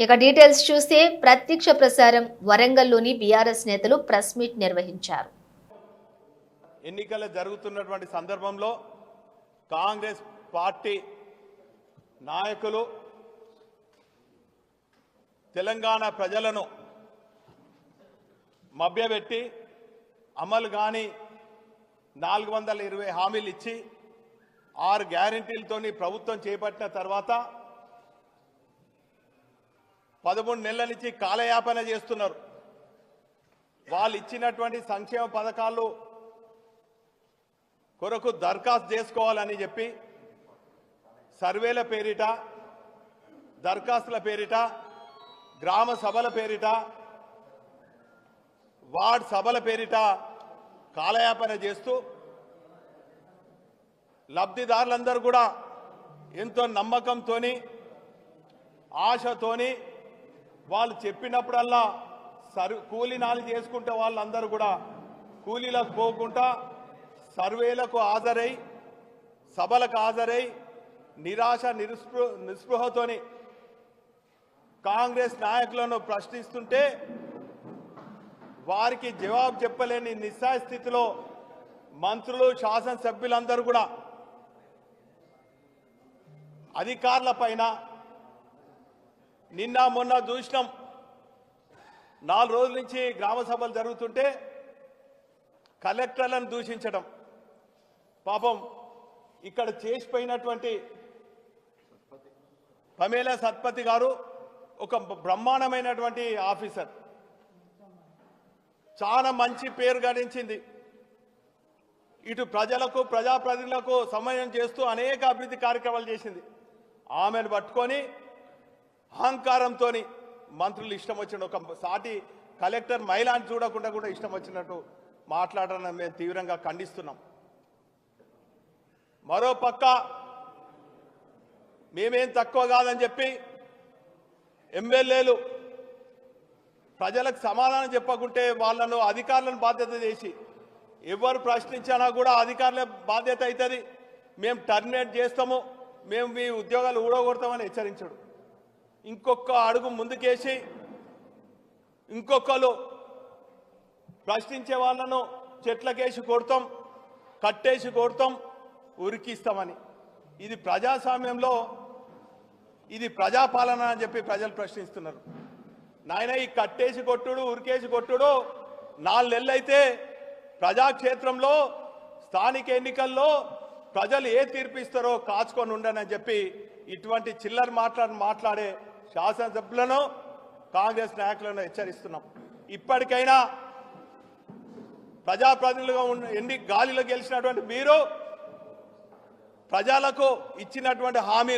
ఇక డీటెయిల్స్ చూస్తే ప్రత్యక్ష ప్రసారం వరంగల్లోని బీఆర్ఎస్ నేతలు ప్రెస్ మీట్ నిర్వహించారు. ఎన్నికలు జరుగుతున్నటువంటి సందర్భంలో కాంగ్రెస్ పార్టీ నాయకులు తెలంగాణ ప్రజలను మభ్యపెట్టి అమలు కాని నాలుగు వందల ఇరవై హామీలు ఇచ్చి ఆరు గ్యారంటీలతోని ప్రభుత్వం చేపట్టిన తర్వాత పదమూడు నెలల నుంచి కాలయాపన చేస్తున్నారు. వాళ్ళు ఇచ్చినటువంటి సంక్షేమ పథకాలు కొరకు దరఖాస్తు చేసుకోవాలని చెప్పి సర్వేల పేరిట దరఖాస్తుల పేరిట గ్రామ సభల పేరిట వార్డ్ సభల పేరిట కాలయాపన చేస్తూ లబ్ధిదారులందరూ కూడా ఎంతో నమ్మకంతోని ఆశతోని వాళ్ళు చెప్పినప్పుడల్లా సర్వ్ కూలీనాలు చేసుకుంటే వాళ్ళందరూ కూడా కూలీలకు పోకుండా సర్వేలకు హాజరై సభలకు హాజరై నిరాశ నిరుస్పృ నిస్పృహతోని కాంగ్రెస్ నాయకులను ప్రశ్నిస్తుంటే వారికి జవాబు చెప్పలేని నిస్సాయ స్థితిలో మంత్రులు శాసనసభ్యులందరూ కూడా అధికారుల పైన నిన్న మొన్న చూసినాం. నాలుగు రోజుల నుంచి గ్రామ సభలు జరుగుతుంటే కలెక్టర్లను దూషించడం. పాపం ఇక్కడ చేసిపోయినటువంటి పమేలా సత్పతి గారు ఒక బ్రహ్మాండమైనటువంటి ఆఫీసర్. చాలా మంచి పేరు గడించింది. ఇటు ప్రజలకు ప్రజాప్రతినిధులకు సమన్వయం చేస్తూ అనేక అభివృద్ధి కార్యక్రమాలు చేసింది. ఆమెను పట్టుకొని అహంకారంతో మంత్రులు ఇష్టం వచ్చిన ఒక సాటి కలెక్టర్ మహిళని చూడకుండా కూడా ఇష్టం వచ్చినట్టు మాట్లాడడం మేము తీవ్రంగా ఖండిస్తున్నాం. మరో పక్క మేమేం తక్కువ కాదని చెప్పి ఎమ్మెల్యేలు ప్రజలకు సమాధానం చెప్పకుంటే వాళ్ళను అధికారులను బాధ్యత చేసి ఎవరు ప్రశ్నించినా కూడా అధికారులే బాధ్యత అవుతుంది. మేము టర్మినేట్ చేస్తాము. మేము మీ ఉద్యోగాలు ఊడగొడతామని హెచ్చరించడు. ఇంకొక అడుగు ముందుకేసి ఇంకొకరు ప్రశ్నించే వాళ్ళను చెట్లకేసి కొడతాం కట్టేసి కొడతాం ఉరికిస్తామని. ఇది ప్రజాస్వామ్యంలో ఇది ప్రజాపాలన అని చెప్పి ప్రజలు ప్రశ్నిస్తున్నారు. నాయన ఈ కట్టేసి కొట్టుడు ఉరికేసి కొట్టుడు నాలుగు నెలలు అయితే ప్రజాక్షేత్రంలో స్థానిక ఎన్నికల్లో ప్రజలు ఏ తీర్పిస్తారో కాచుకొని ఉండనని చెప్పి ఇటువంటి చిల్లర మాట్లాడి మాట్లాడే శాసనసభ్యులను కాంగ్రెస్ నాయకులను హెచ్చరిస్తున్నాం. ఇప్పటికైనా ప్రజాప్రతినిధులుగా ఉన్న ఎన్ని గాలిలో గెలిచినటువంటి మీరు ప్రజలకు ఇచ్చినటువంటి హామీలు